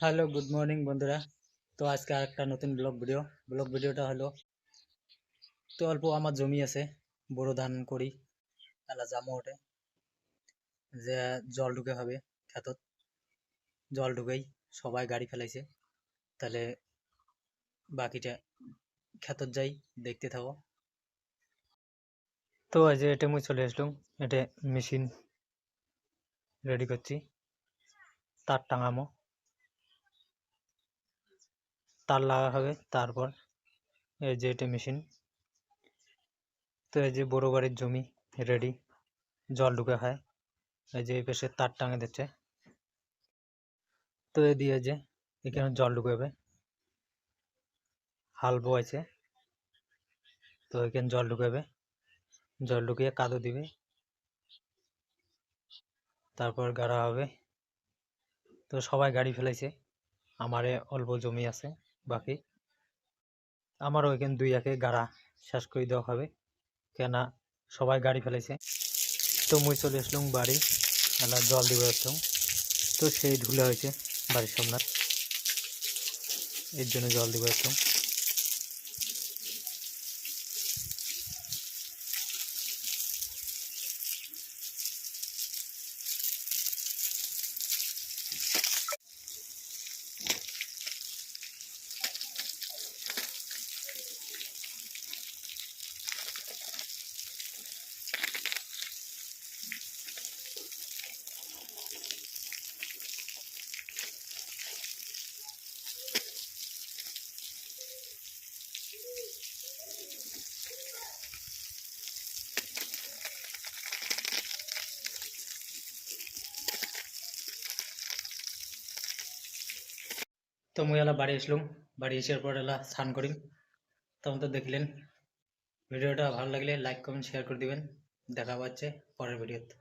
Hello good morning বন্ধুরা। তো আজকে আরেকটা নতুন ব্লগ ভিডিও ব্লগ ভিডিওটা হলো, তো অল্প আমার জমি আছে বড় ধান করি এলা জামো ওঠে, যে জল ঢুকে হবে খেতত জল ঢুকেই সবাই গাড়ি ফেলাইছে, তাহলে বাকিটা খেতত যাই, দেখতে থাকো। তো আজ এটা মুই চলে আসলাম, এটা মেশিন রেডি করছি, তার টাঙামো। তার লাগা হবে, তারপর এই যে এটা মেশিন তো এই যে বড় বাড়ির জমি রেডি জল ঢুকে হয়, এই যে এই পাশে তার টাঙে দিচ্ছে, তো এই দিয়ে যে এখানে জল ঢুকাবে হাল বোয়াছে তো এখানে জল ঢুকাবে জল ঢুকিয়ে কাদো দিবে, তারপর গাড়া হবে, তো সবাই গাড়ি ফেলাইছে, আমারে অল্প জমি আছে বাকি। আমারও এখানে দুই একে গাড়া শেষ করে দেওয়া হবে। কেনা সবাই গাড়ি ফেলেছে তো মুই চলে আসলাম বাড়ি এলা জল দিয়ে আসলাম। তো সেই ধুলে হয়েছে বাড়ির সামনে। এর জন্য জল দিয়ে আসলাম। তো মুই এলা বাড়ি আসলাম। বাড়ি আসার পর এলা স্নান করি তখন তো দেখলেন। ভিডিওটা ভালো লাগলে লাইক কমেন্ট শেয়ার করে দিবেন। দেখা পাচ্ছে পরের ভিডিওতে।